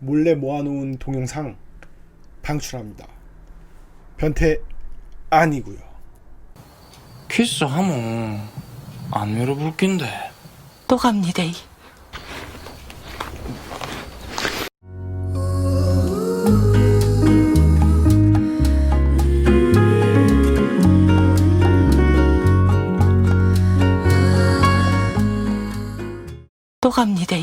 몰래 모아놓은 동영상 방출합니다. 변태 아니고요. 키스하면 안 밀어볼 낀데 또 갑니다. 또 갑니다.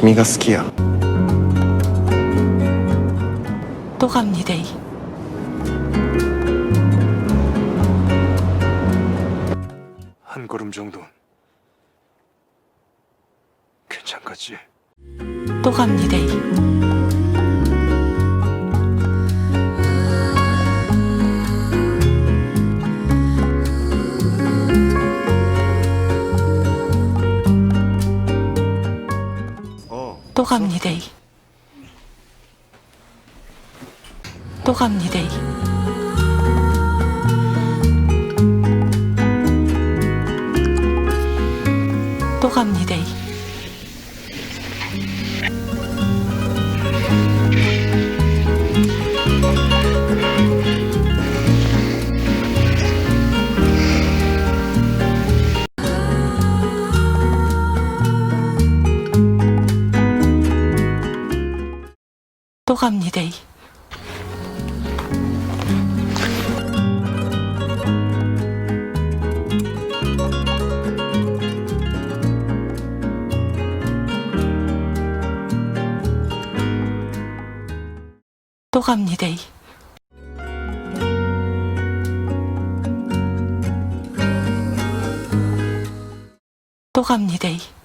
君が好きや 또 갑니다. 한 걸음 정도는 괜찮겠지? 또 갑니다. 어 또 갑니다. 또 갑니다. 또 갑니다. 또 갑니다. 또 갑니다. 또 갑니다.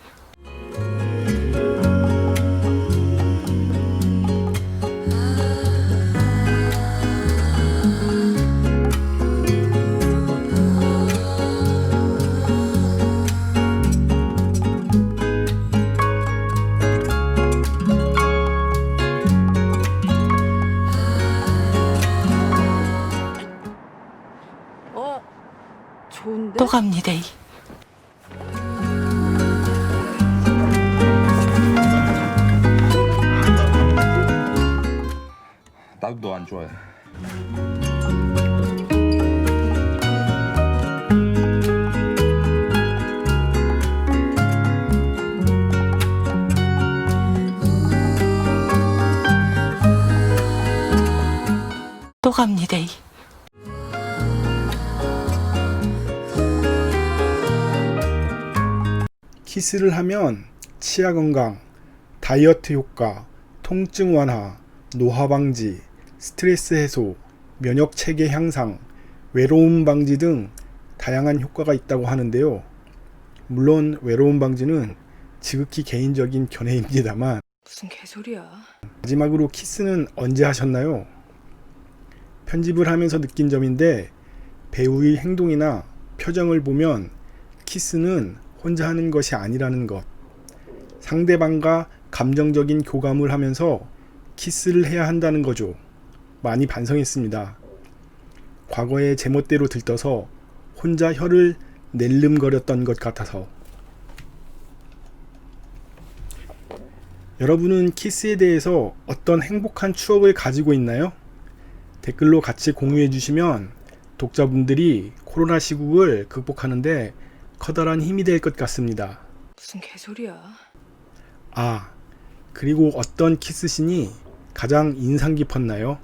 좋은데? 또 갑니다. 나도 너 안 좋아해. 또 갑니다. 키스를 하면 치아 건강, 다이어트 효과, 통증 완화, 노화 방지, 스트레스 해소, 면역 체계 향상, 외로움 방지 등 다양한 효과가 있다고 하는데요. 물론 외로움 방지는 지극히 개인적인 견해입니다만 무슨 개소리야. 마지막으로 키스는 언제 하셨나요? 편집을 하면서 느낀 점인데 배우의 행동이나 표정을 보면 키스는 혼자 하는 것이 아니라는 것. 상대방과 감정적인 교감을 하면서 키스를 해야 한다는 거죠. 많이 반성했습니다. 과거에 제멋대로 들떠서 혼자 혀를 낼름거렸던 것 같아서. 여러분은 키스에 대해서 어떤 행복한 추억을 가지고 있나요? 댓글로 같이 공유해 주시면 독자분들이 코로나 시국을 극복하는데 커다란 힘이 될 것 같습니다. 무슨 개소리야. 아, 그리고 어떤 키스신이 가장 인상 깊었나요?